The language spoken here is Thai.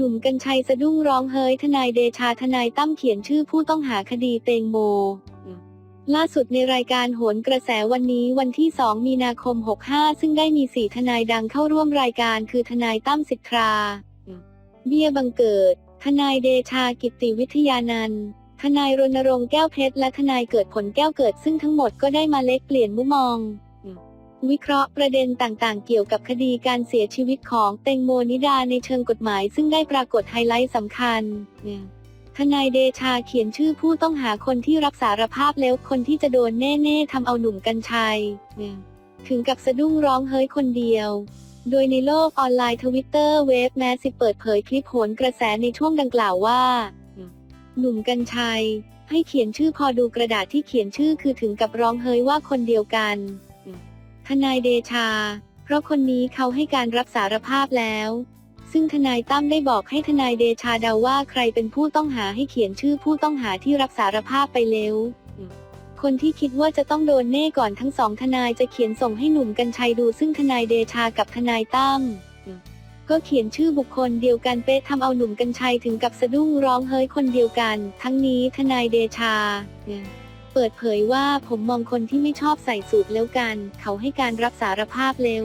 นุ่มกัญชัยสะดุ้งร้องเฮ้ยทนายเดชาทนายตั้มเขียนชื่อผู้ต้องหาคดีเตงโม ล่าสุดในรายการโหนกระแสวันนี้วันที่ 2 มีนาคม 65 ซึ่งได้มี4ทนายดังเข้าร่วมรายการคือทนายตั้มสิทธา เบี้ยบังเกิด ทนายเดชากิติวิทยานันท์ทนายรณรงค์แก้วเพชรและทนายเกิดผลแก้วเกิดซึ่งทั้งหมดก็ได้มาเล็กเปลี่ยนมุมมอง วิเคราะห์ประเด็นต่างๆ เกี่ยวกับคดีการเสียชีวิตของเตงโมนิดาในเชิงกฎหมาย ซึ่งได้ปรากฏไฮไลท์สำคัญทนายเดชาเขียนชื่อผู้ต้องหาคนที่รับสารภาพแล้วคนที่จะโดนแน่ๆทำเอาหนุ่มกัญชัยถึงกับสะดุ้งร้องเฮ้ยคนเดียว โดยในโลกออนไลน์ทวิตเตอร์เว็บแมสซิเปิดเผยคลิปโหนกระแสในช่วงดังกล่าวว่า หนุ่มกัญชัย ให้เขียนชื่อพอดูกระดาษที่เขียนชื่อคือถึงกับร้องเฮ้ยว่าคนเดียวกัน ทนายเดชา เพราะคนนี้เขาให้การรับสารภาพแล้ว ซึ่งทนายตั้มได้บอกให้ทนายเดชาเดาว่าใครเป็นผู้ต้องหาให้เขียนชื่อผู้ต้องหาที่รับสารภาพไปแล้วคนที่คิดว่าจะต้องโดนแน่ก่อนทั้งสองทนายจะเขียนส่งให้หนุ่มกัญชัยดูซึ่งทนายเดชากับทนายตั้มก็เขียนชื่อบุคคลเดียวกันเป๊ะทำเอาหนุ่มกัญชัยถึงกับสะดุ้งร้องเฮ้ยคนเดียวกัน ทั้งนี้ทนายเดชา เปิดเผยว่าผมมองคนที่ไม่ชอบใส่สูตรแล้วกัน เขาให้การรับสารภาพแล้ว